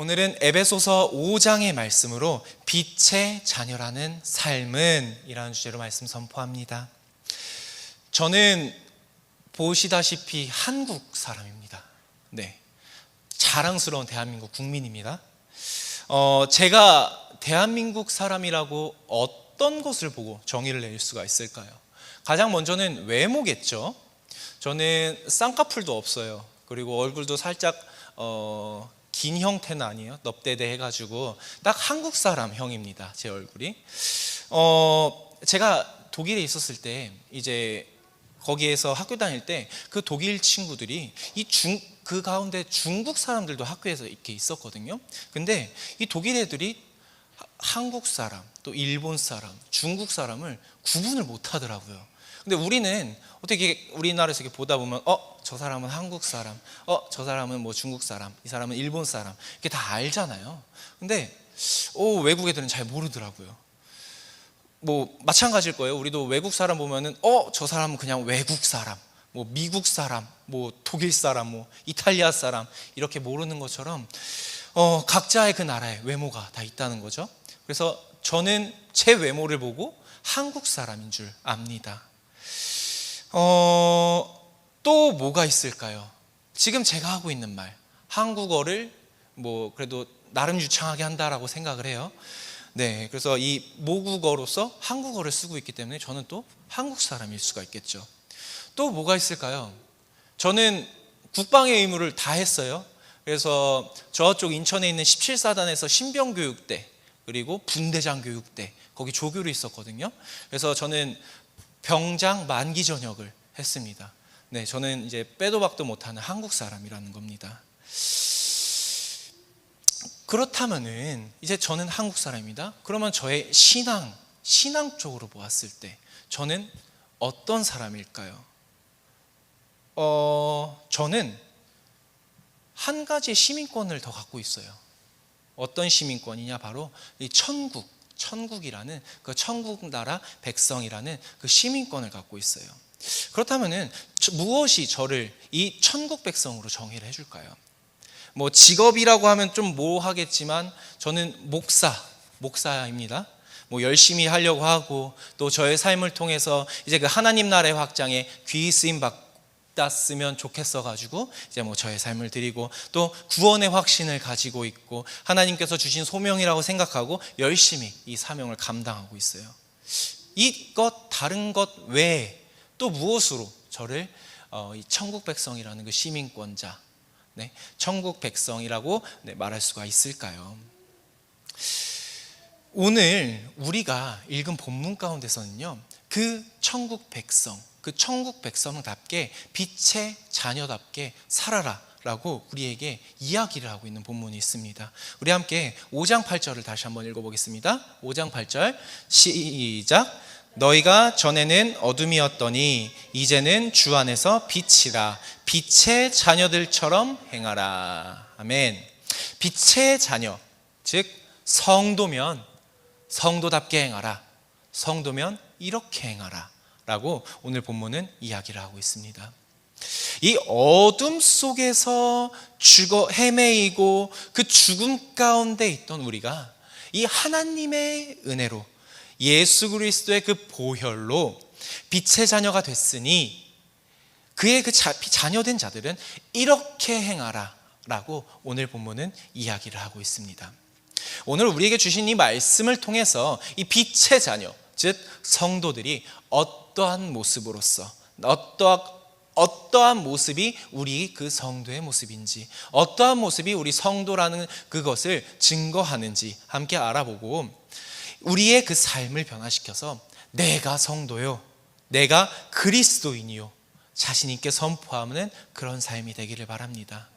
오늘은 에베소서 5장의 말씀으로 빛의 자녀라는 삶은 이라는 주제로 말씀 선포합니다. 저는 보시다시피 한국 사람입니다. 네. 자랑스러운 대한민국 국민입니다. 어, 제가 대한민국 사람이라고 어떤 것을 보고 정의를 내릴 수가 있을까요? 가장 먼저는 외모겠죠. 저는 쌍꺼풀도 없어요. 그리고 얼굴도 살짝 어, 긴 형태는 아니에요. 넙대대 해가지고 딱 한국 사람 형입니다. 제 얼굴이. 어, 제가 독일에 있었을 때 이제 거기에서 학교 다닐 때 그 독일 친구들이 이 중 그 가운데 중국 사람들도 학교에서 이렇게 있었거든요. 근데 이 독일 애들이 하- 한국 사람, 또 일본 사람, 중국 사람을 구분을 못 하더라고요. 근데 우리는 어떻게 우리나라에서 이렇게 보다 보면 어, 저 사람은 한국 사람, 어, 저 사람은 뭐 중국 사람, 이 사람은 일본 사람. 이렇게 다 알잖아요. 근데 오, 외국 애들은 잘 모르더라고요. 뭐 마찬가지일 거예요. 우리도 외국 사람 보면은 어, 저 사람은 그냥 외국 사람, 뭐 미국 사람, 뭐 독일 사람, 뭐 이탈리아 사람 이렇게 모르는 것처럼 어, 각자의 그 나라의 외모가 다 있다는 거죠. 그래서 저는 제 외모를 보고 한국 사람인 줄 압니다. 어, 또 뭐가 있을까요? 지금 제가 하고 있는 말, 한국어를 뭐 그래도 나름 유창하게 한다라고 생각을 해요. 네, 그래서 이 모국어로서 한국어를 쓰고 있기 때문에 저는 또 한국 사람일 수가 있겠죠. 또 뭐가 있을까요? 저는 국방의 의무를 다 했어요. 그래서 저쪽 인천에 있는 17사단에서 신병교육대 그리고 분대장 교육대 거기 조교로 있었거든요. 그래서 저는 병장 만기 전역을 했습니다. 네, 저는 이제 빼도 박도 못하는 한국 사람이라는 겁니다. 그렇다면은 이제 저는 한국 사람입니다. 그러면 저의 신앙, 신앙 쪽으로 보았을 때 저는 어떤 사람일까요? 어, 저는 한 가지 시민권을 더 갖고 있어요. 어떤 시민권이냐 바로 이 천국, 천국이라는 그 천국 나라 백성이라는 그 시민권을 갖고 있어요. 그렇다면은 저- 무엇이 저를 이 천국 백성으로 정의를 해줄까요? 뭐 직업이라고 하면 좀 모호하겠지만 저는 목사, 목사입니다. 뭐 열심히 하려고 하고 또 저의 삶을 통해서 이제 그 하나님 나라의 확장에 귀 쓰임 받 았으면 좋겠어 가지고 이제 뭐 저의 삶을 드리고 또 구원의 확신을 가지고 있고 하나님께서 주신 소명이라고 생각하고 열심히 이 사명을 감당하고 있어요. 이것 다른 것 외에 또 무엇으로 저를 어, 이 천국 백성이라는 그 시민권자 네, 천국 백성이라고 네, 말할 수가 있을까요? 오늘 우리가 읽은 본문 가운데서는요, 그 천국 백성, 그 천국 백성답게 빛의 자녀답게 살아라. 라고 우리에게 이야기를 하고 있는 본문이 있습니다. 우리 함께 5장 8절을 다시 한번 읽어보겠습니다. 5장 8절 시작. 너희가 전에는 어둠이었더니 이제는 주 안에서 빛이라 빛의 자녀들처럼 행하라. 아멘. 빛의 자녀, 즉 성도면 성도답게 행하라. 성도면 이렇게 행하라. 라고 오늘 본문은 이야기를 하고 있습니다. 이 어둠 속에서 죽어 헤매이고 그 죽음 가운데 있던 우리가 이 하나님의 은혜로 예수 그리스도의 그 보혈로 빛의 자녀가 됐으니 그의 그 자, 자녀된 자들은 이렇게 행하라 라고 오늘 본문은 이야기를 하고 있습니다. 오늘 우리에게 주신 이 말씀을 통해서 이 빛의 자녀, 즉 성도들이 어떠한 모습으로서 어떠한 어떠한 모습이 우리 그 성도의 모습인지, 어떠한 모습이 우리 성도라는 그것을 증거하는지 함께 알아보고 우리의 그 삶을 변화시켜서 내가 성도요, 내가 그리스도인이요, 자신 있게 선포하는 그런 삶이 되기를 바랍니다.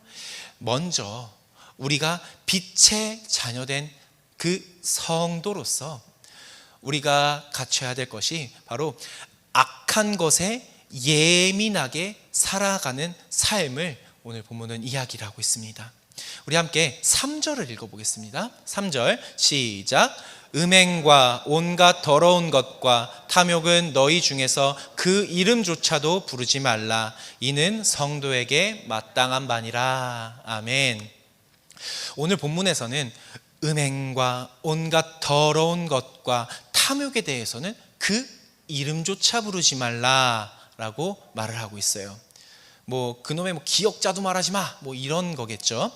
먼저 우리가 빛의 자녀된 그 성도로서 우리가 갖춰야 될 것이 바로 악한 것에 예민하게 살아가는 삶을 오늘 본문은 이야기를 하고 있습니다. 우리 함께 3절을 읽어보겠습니다. 3절 시작. 음행과 온갖 더러운 것과 탐욕은 너희 중에서 그 이름조차도 부르지 말라. 이는 성도에게 마땅한 바니라. 아멘. 오늘 본문에서는 음행과 온갖 더러운 것과 탐욕에 대해서는 그 이름조차 부르지 말라라고 말을 하고 있어요. 뭐 그놈의 뭐 기억자도 말하지 마. 뭐 이런 거겠죠.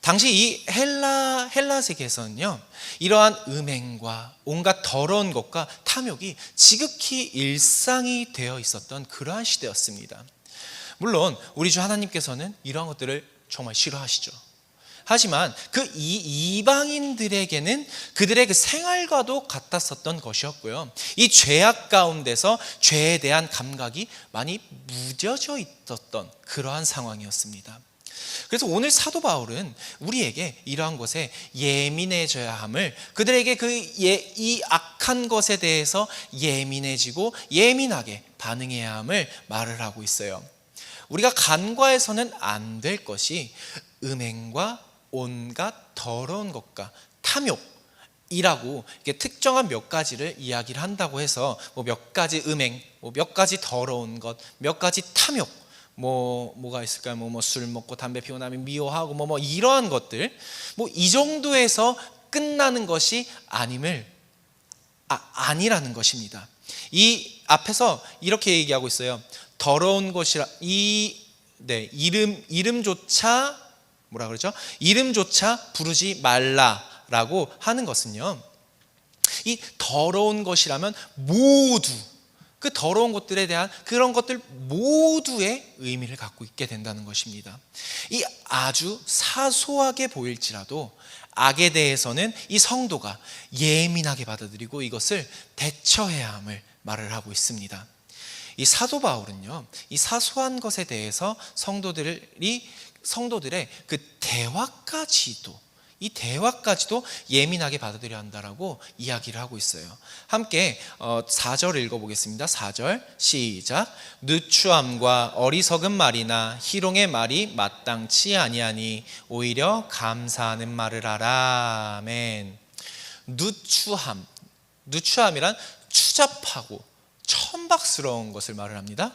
당시 이 헬라 헬라 세계에서는요. 이러한 음행과 온갖 더러운 것과 탐욕이 지극히 일상이 되어 있었던 그러한 시대였습니다. 물론 우리 주 하나님께서는 이러한 것들을 정말 싫어하시죠. 하지만 그 이, 이방인들에게는 그들의 그 생활과도 같았었던 것이었고요. 이 죄악 가운데서 죄에 대한 감각이 많이 무뎌져 있었던 그러한 상황이었습니다. 그래서 오늘 사도 바울은 우리에게 이러한 것에 예민해져야 함을 그들에게 그 이 악한 것에 대해서 예민해지고 예민하게 반응해야 함을 말을 하고 있어요. 우리가 간과해서는 안 될 것이 음행과 온갖 더러운 것과 탐욕 이라고 이게 특정한 몇 가지를 이야기를 한다고 해서 뭐 몇 가지 음행, 뭐 몇 가지 더러운 것, 몇 가지 탐욕, 뭐 뭐가 있을까요? 뭐 뭐 술 먹고 담배 피우고 나면 미워하고 뭐 뭐 이러한 것들 뭐 이 정도에서 끝나는 것이 아님을 아, 아니라는 것입니다. 이 앞에서 이렇게 얘기하고 있어요. 더러운 것이라 이 네, 이름 이름조차 뭐라 그러죠? 이름조차 부르지 말라라고 하는 것은요. 이 더러운 것이라면 모두 그 더러운 것들에 대한 그런 것들 모두의 의미를 갖고 있게 된다는 것입니다. 이 아주 사소하게 보일지라도 악에 대해서는 이 성도가 예민하게 받아들이고 이것을 대처해야 함을 말을 하고 있습니다. 이 사도 바울은요, 이 사소한 것에 대해서 성도들이 성도들의 그 대화까지도 이 대화까지도 예민하게 받아들여야 한다라고 이야기를 하고 있어요. 함께 4절 읽어보겠습니다. 4절 시작. 누추함과 어리석은 말이나 희롱의 말이 마땅치 아니하니 오히려 감사하는 말을 하라. 아멘. 누추함. 누추함이란 추잡하고 천박스러운 것을 말을 합니다.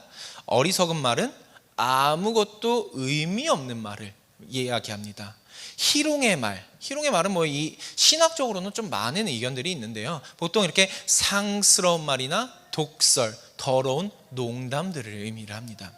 어리석은 말은 아무것도 의미 없는 말을 이야기합니다. 희롱의 말, 희롱의 말은 뭐 이 신학적으로는 좀 많은 의견들이 있는데요. 보통 이렇게 상스러운 말이나 독설, 더러운 농담들을 의미를 합니다.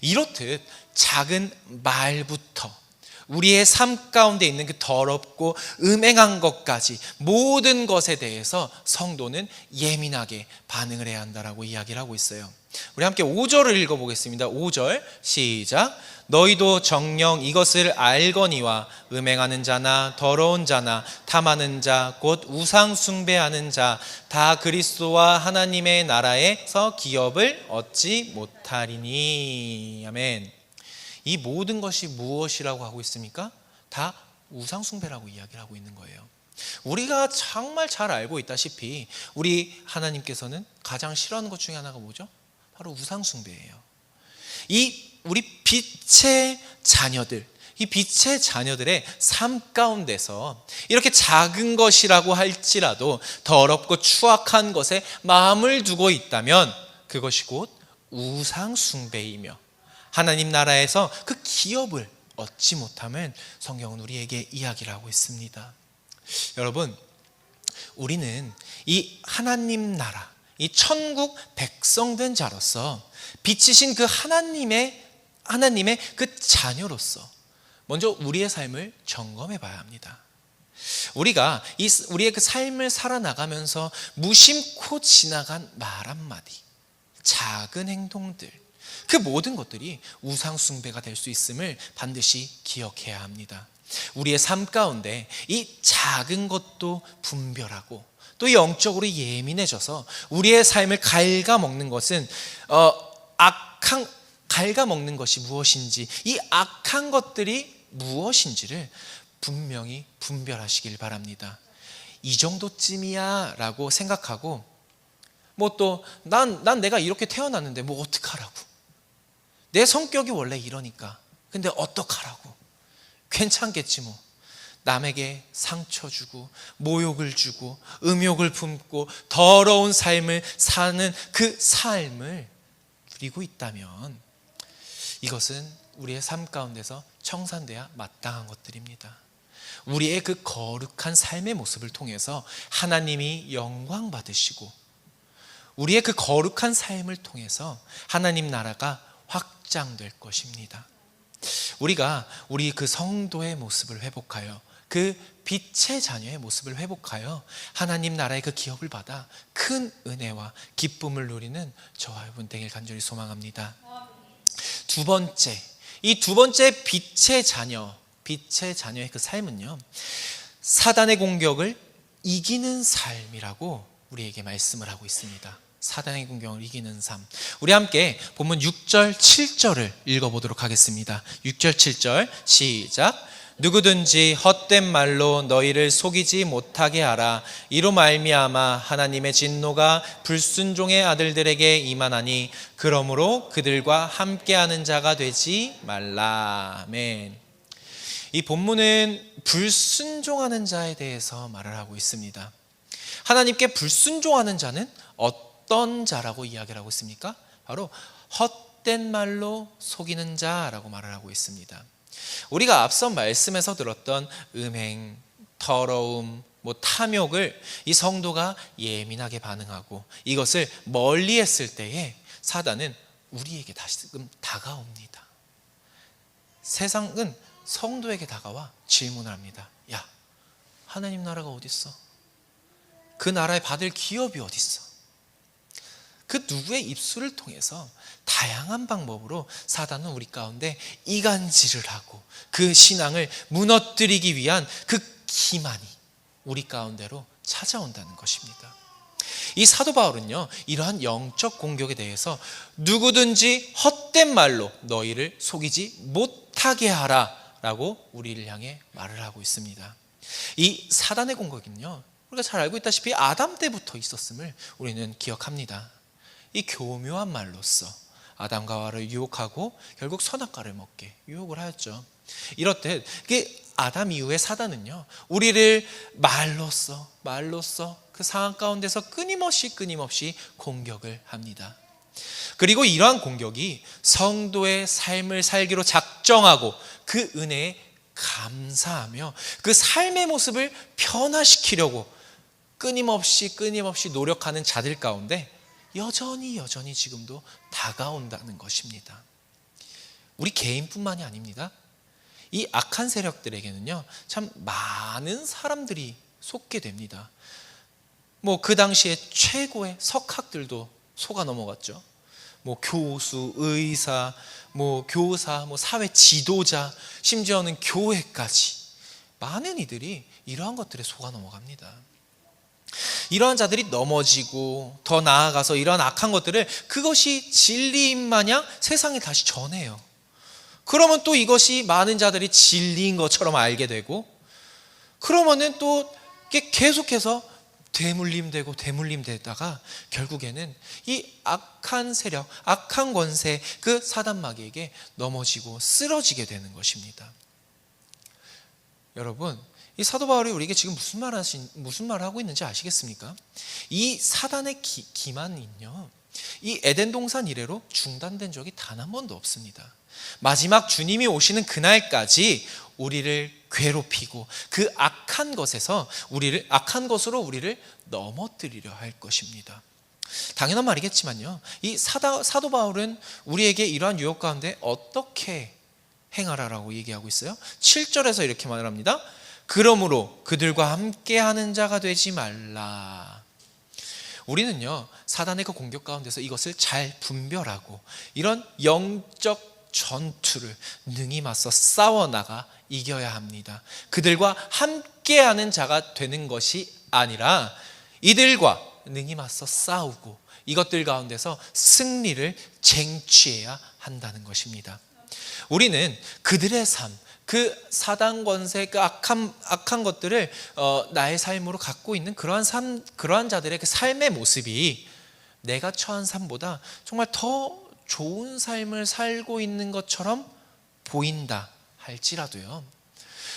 이렇듯 작은 말부터 우리의 삶 가운데 있는 그 더럽고 음행한 것까지 모든 것에 대해서 성도는 예민하게 반응을 해야 한다라고 이야기를 하고 있어요. 우리 함께 5절을 읽어 보겠습니다. 5절 시작. 너희도 정령 이것을 알거니와 음행하는 자나 더러운 자나 탐하는 자 곧 우상 숭배하는 자 다 그리스도와 하나님의 나라에서 기업을 얻지 못하리니 아멘. 이 모든 것이 무엇이라고 하고 있습니까? 다 우상 숭배라고 이야기를 하고 있는 거예요. 우리가 정말 잘 알고 있다시피 우리 하나님께서는 가장 싫어하는 것 중에 하나가 뭐죠? 바로 우상 숭배예요. 이 우리 빛의 자녀들, 이 빛의 자녀들의 삶 가운데서 이렇게 작은 것이라고 할지라도 더럽고 추악한 것에 마음을 두고 있다면 그것이 곧 우상숭배이며 하나님 나라에서 그 기업을 얻지 못하면 성경은 우리에게 이야기를 하고 있습니다. 여러분, 우리는 이 하나님 나라, 이 천국 백성된 자로서 빛이신 그 하나님의 하나님의 그 자녀로서 먼저 우리의 삶을 점검해 봐야 합니다. 우리가 이 우리의 그 삶을 살아나가면서 무심코 지나간 말 한마디, 작은 행동들, 그 모든 것들이 우상숭배가 될 수 있음을 반드시 기억해야 합니다. 우리의 삶 가운데 이 작은 것도 분별하고 또 영적으로 예민해져서 우리의 삶을 갉아먹는 것은 어, 악한 갉아먹는 것이 무엇인지 이 악한 것들이 무엇인지를 분명히 분별하시길 바랍니다. 이 정도쯤이야 라고 생각하고 뭐 또 난 난 내가 이렇게 태어났는데 뭐 어떡하라고 내 성격이 원래 이러니까. 근데 어떡하라고? 괜찮겠지 뭐. 남에게 상처 주고 모욕을 주고 음욕을 품고 더러운 삶을 사는 그 삶을 누리고 있다면 이것은 우리의 삶 가운데서 청산돼야 마땅한 것들입니다. 우리의 그 거룩한 삶의 모습을 통해서 하나님이 영광 받으시고 우리의 그 거룩한 삶을 통해서 하나님 나라가 확장될 것입니다. 우리가 우리 그 성도의 모습을 회복하여 그 빛의 자녀의 모습을 회복하여 하나님 나라의 그 기업을 받아 큰 은혜와 기쁨을 누리는 저와 여러분 되길 간절히 소망합니다. 두 번째, 이 두 번째 빛의 자녀, 빛의 자녀의 그 삶은요, 사단의 공격을 이기는 삶이라고 우리에게 말씀을 하고 있습니다. 사단의 공격을 이기는 삶. 우리 함께 본문 6절, 7절을 읽어보도록 하겠습니다. 6절, 7절, 시작. 누구든지 헛된 말로 너희를 속이지 못하게 하라. 이로 말미암아 하나님의 진노가 불순종의 아들들에게 임하나니 그러므로 그들과 함께하는 자가 되지 말라. 아멘. 이 본문은 불순종하는 자에 대해서 말을 하고 있습니다. 하나님께 불순종하는 자는 어떤 자라고 이야기를 하고 있습니까? 바로 헛된 말로 속이는 자라고 말을 하고 있습니다. 우리가 앞서 말씀에서 들었던 음행, 더러움, 뭐 탐욕을 이 성도가 예민하게 반응하고 이것을 멀리 했을 때에 사단은 우리에게 다시금 다가옵니다. 세상은 성도에게 다가와 질문을 합니다. 야, 하나님 나라가 어디 있어? 그 나라에 받을 기업이 어디 있어? 그 누구의 입술을 통해서 다양한 방법으로 사단은 우리 가운데 이간질을 하고 그 신앙을 무너뜨리기 위한 그 기만이 우리 가운데로 찾아온다는 것입니다. 이 사도 바울은요, 이러한 영적 공격에 대해서 누구든지 헛된 말로 너희를 속이지 못하게 하라 라고 우리를 향해 말을 하고 있습니다. 이 사단의 공격은요, 우리가 잘 알고 있다시피 아담 때부터 있었음을 우리는 기억합니다. 이 교묘한 말로써 아담과 하와를 유혹하고 결국 선악과를 먹게 유혹을 하였죠. 이렇듯 아담 이후의 사단은요, 우리를 말로써 말로써 그 상황 가운데서 끊임없이 끊임없이 공격을 합니다. 그리고 이러한 공격이 성도의 삶을 살기로 작정하고 그 은혜에 감사하며 그 삶의 모습을 변화시키려고 끊임없이 끊임없이 노력하는 자들 가운데 여전히 여전히 지금도 다가온다는 것입니다. 우리 개인뿐만이 아닙니다. 이 악한 세력들에게는요, 참 많은 사람들이 속게 됩니다. 뭐 그 당시에 최고의 석학들도 속아 넘어갔죠. 뭐 교수, 의사, 뭐 교사, 뭐 사회 지도자, 심지어는 교회까지 많은 이들이 이러한 것들에 속아 넘어갑니다. 이러한 자들이 넘어지고 더 나아가서 이러한 악한 것들을 그것이 진리인 마냥 세상에 다시 전해요. 그러면 또 이것이 많은 자들이 진리인 것처럼 알게 되고 그러면은 또 계속해서 대물림되고 대물림되다가 결국에는 이 악한 세력, 악한 권세 그 사단 마귀에게 넘어지고 쓰러지게 되는 것입니다. 여러분, 이 사도 바울이 우리에게 지금 무슨 말 하신 무슨 말을 하고 있는지 아시겠습니까? 이 사단의 기, 기만은요. 이 에덴 동산 이래로 중단된 적이 단 한 번도 없습니다. 마지막 주님이 오시는 그날까지 우리를 괴롭히고 그 악한 것에서 우리를 악한 것으로 우리를 넘어뜨리려 할 것입니다. 당연한 말이겠지만요. 이 사다, 사도 바울은 우리에게 이러한 유혹 가운데 어떻게 행하라라고 얘기하고 있어요? 7절에서 이렇게 말을 합니다. 그러므로 그들과 함께 하는 자가 되지 말라. 우리는요, 사단의 그 공격 가운데서 이것을 잘 분별하고 이런 영적 전투를 능히 맞서 싸워나가 이겨야 합니다. 그들과 함께 하는 자가 되는 것이 아니라 이들과 능히 맞서 싸우고 이것들 가운데서 승리를 쟁취해야 한다는 것입니다. 우리는 그들의 삶, 그 사단 권세, 그 악한 악한 것들을 어, 나의 삶으로 갖고 있는 그러한 삶, 그러한 자들의 그 삶의 모습이 내가 처한 삶보다 정말 더 좋은 삶을 살고 있는 것처럼 보인다 할지라도요.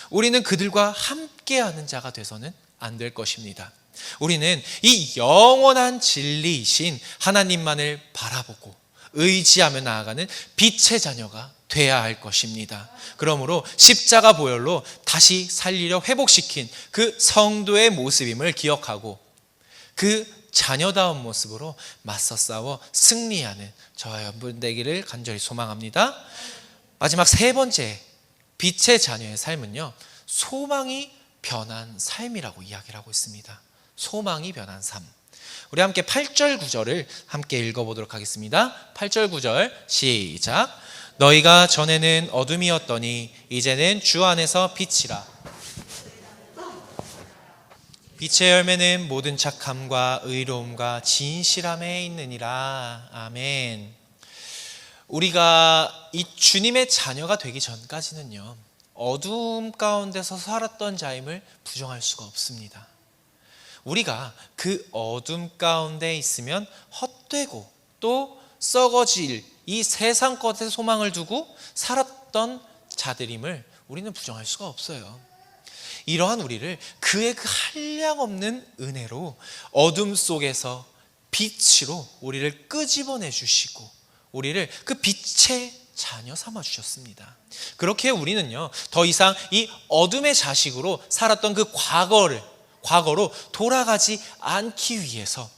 우리는 그들과 함께하는 자가 돼서는 안 될 것입니다. 우리는 이 영원한 진리이신 하나님만을 바라보고 의지하며 나아가는 빛의 자녀가 돼야 할 것입니다. 그러므로 십자가 보혈로 다시 살리려 회복시킨 그 성도의 모습임을 기억하고 그 자녀다운 모습으로 맞서 싸워 승리하는 저와 여러분 되기를 간절히 소망합니다. 마지막 세 번째 빛의 자녀의 삶은요. 소망이 변한 삶이라고 이야기를 하고 있습니다. 소망이 변한 삶. 우리 함께 8절 9절을 함께 읽어 보도록 하겠습니다. 8절 9절 시작. 너희가 전에는 어둠이었더니 이제는 주 안에서 빛이라. 빛의 열매는 모든 착함과 의로움과 진실함에 있느니라. 아멘. 우리가 이 주님의 자녀가 되기 전까지는요, 어두움 가운데서 살았던 자임을 부정할 수가 없습니다. 우리가 그 어둠 가운데 있으면 헛되고 또 썩어질 이 세상 것에 소망을 두고 살았던 자들임을 우리는 부정할 수가 없어요. 이러한 우리를 그의 그 한량 없는 은혜로 어둠 속에서 빛으로 우리를 끄집어내 주시고 우리를 그 빛의 자녀 삼아 주셨습니다. 그렇게 우리는요, 더 이상 이 어둠의 자식으로 살았던 그 과거를, 과거로 돌아가지 않기 위해서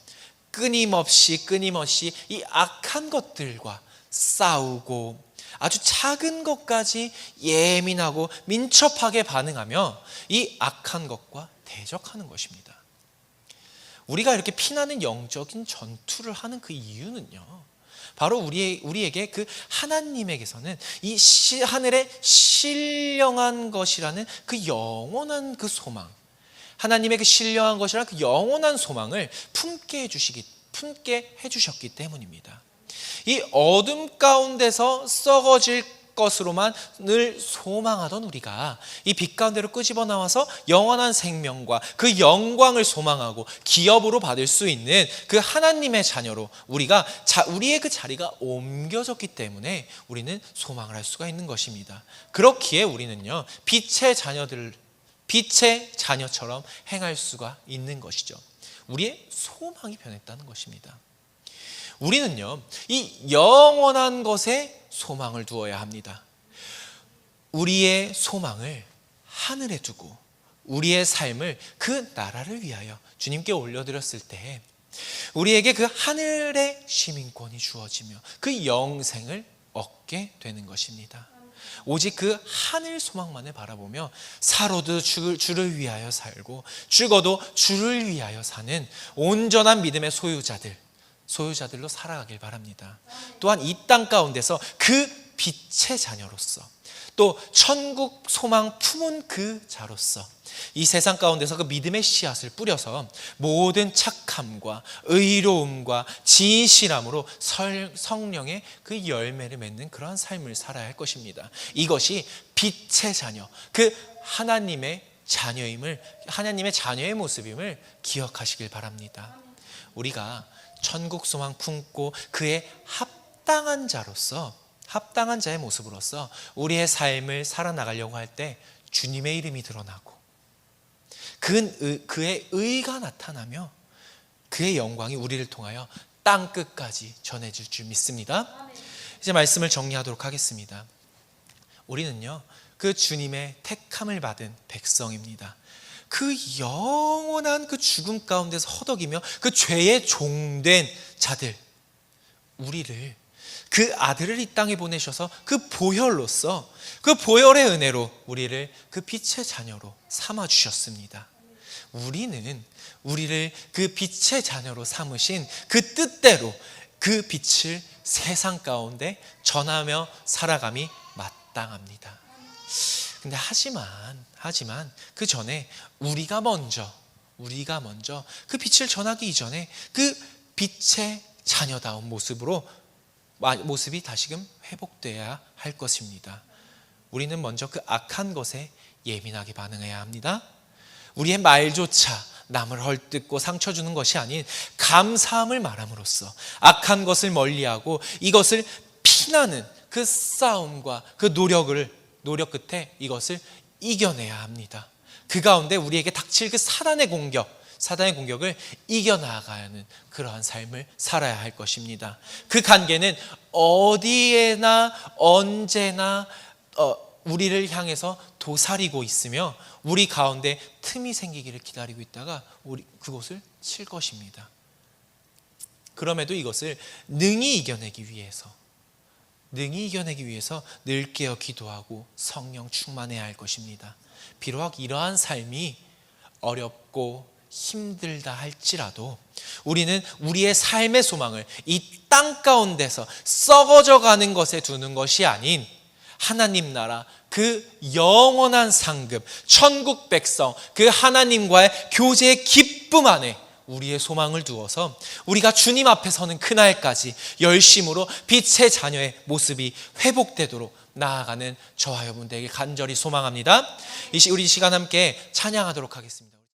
끊임없이 끊임없이 이 악한 것들과 싸우고 아주 작은 것까지 예민하고 민첩하게 반응하며 이 악한 것과 대적하는 것입니다. 우리가 이렇게 피나는 영적인 전투를 하는 그 이유는요. 바로 우리 우리에게 그 하나님에게서는 이 시, 하늘의 신령한 것이라는 그 영원한 그 소망, 하나님의 그 신령한 것이라는 그 영원한 소망을 품게 해주시기 품게 해주셨기 때문입니다. 이 어둠 가운데서 썩어질 것으로만 늘 소망하던 우리가 이 빛 가운데로 끄집어 나와서 영원한 생명과 그 영광을 소망하고 기업으로 받을 수 있는 그 하나님의 자녀로 우리가 자, 우리의 그 자리가 옮겨졌기 때문에 우리는 소망을 할 수가 있는 것입니다. 그렇기에 우리는요 빛의 자녀들 빛의 자녀처럼 행할 수가 있는 것이죠. 우리의 소망이 변했다는 것입니다. 우리는요, 이 영원한 것에 소망을 두어야 합니다. 우리의 소망을 하늘에 두고 우리의 삶을 그 나라를 위하여 주님께 올려드렸을 때 우리에게 그 하늘의 시민권이 주어지며 그 영생을 얻게 되는 것입니다. 오직 그 하늘 소망만을 바라보며 살아도 주를 위하여 살고 죽어도 주를 위하여 사는 온전한 믿음의 소유자들 소유자들로 살아가길 바랍니다. 또한 이 땅 가운데서 그 빛의 자녀로서 또 천국 소망 품은 그 자로서 이 세상 가운데서 그 믿음의 씨앗을 뿌려서 모든 착함과 의로움과 진실함으로 성령의 그 열매를 맺는 그러한 삶을 살아야 할 것입니다. 이것이 빛의 자녀, 그 하나님의 자녀임을 하나님의 자녀의 모습임을 기억하시길 바랍니다. 우리가 천국 소망 품고 그의 합당한 자로서 합당한 자의 모습으로서 우리의 삶을 살아나가려고 할 때 주님의 이름이 드러나고 그, 그의 의가 나타나며 그의 영광이 우리를 통하여 땅 끝까지 전해질 줄 믿습니다. 이제 말씀을 정리하도록 하겠습니다. 우리는요, 그 주님의 택함을 받은 백성입니다. 그 영원한 그 죽음 가운데서 허덕이며 그 죄의 종된 자들, 우리를 그 아들을 이 땅에 보내셔서 그 보혈로서 그 보혈의 은혜로 우리를 그 빛의 자녀로 삼아 주셨습니다. 우리는 우리를 그 빛의 자녀로 삼으신 그 뜻대로 그 빛을 세상 가운데 전하며 살아감이 마땅합니다. 근데 하지만 하지만 그 전에 우리가 먼저 우리가 먼저 그 빛을 전하기 이전에 그 빛의 자녀다운 모습으로 모습이 다시금 회복돼야 할 것입니다. 우리는 먼저 그 악한 것에 예민하게 반응해야 합니다. 우리의 말조차 남을 헐뜯고 상처 주는 것이 아닌 감사함을 말함으로써 악한 것을 멀리하고 이것을 피나는 그 싸움과 그 노력을 노력 끝에 이것을 이겨내야 합니다. 그 가운데 우리에게 닥칠 그 사단의 공격, 사단의 공격을 이겨나가는 그러한 삶을 살아야 할 것입니다. 그 관계는 어디에나 언제나 어, 우리를 향해서 도사리고 있으며 우리 가운데 틈이 생기기를 기다리고 있다가 우리 그곳을 칠 것입니다. 그럼에도 이것을 능히 이겨내기 위해서 능히 이겨내기 위해서 늘 깨어 기도하고 성령 충만해야 할 것입니다. 비록 이러한 삶이 어렵고 힘들다 할지라도 우리는 우리의 삶의 소망을 이 땅 가운데서 썩어져 가는 것에 두는 것이 아닌 하나님 나라 그 영원한 상급 천국 백성 그 하나님과의 교제의 기쁨 안에 우리의 소망을 두어서 우리가 주님 앞에 서는 그날까지 열심으로 빛의 자녀의 모습이 회복되도록 나아가는 저와 여러분들에게 간절히 소망합니다. 우리 이 시간 함께 찬양하도록 하겠습니다.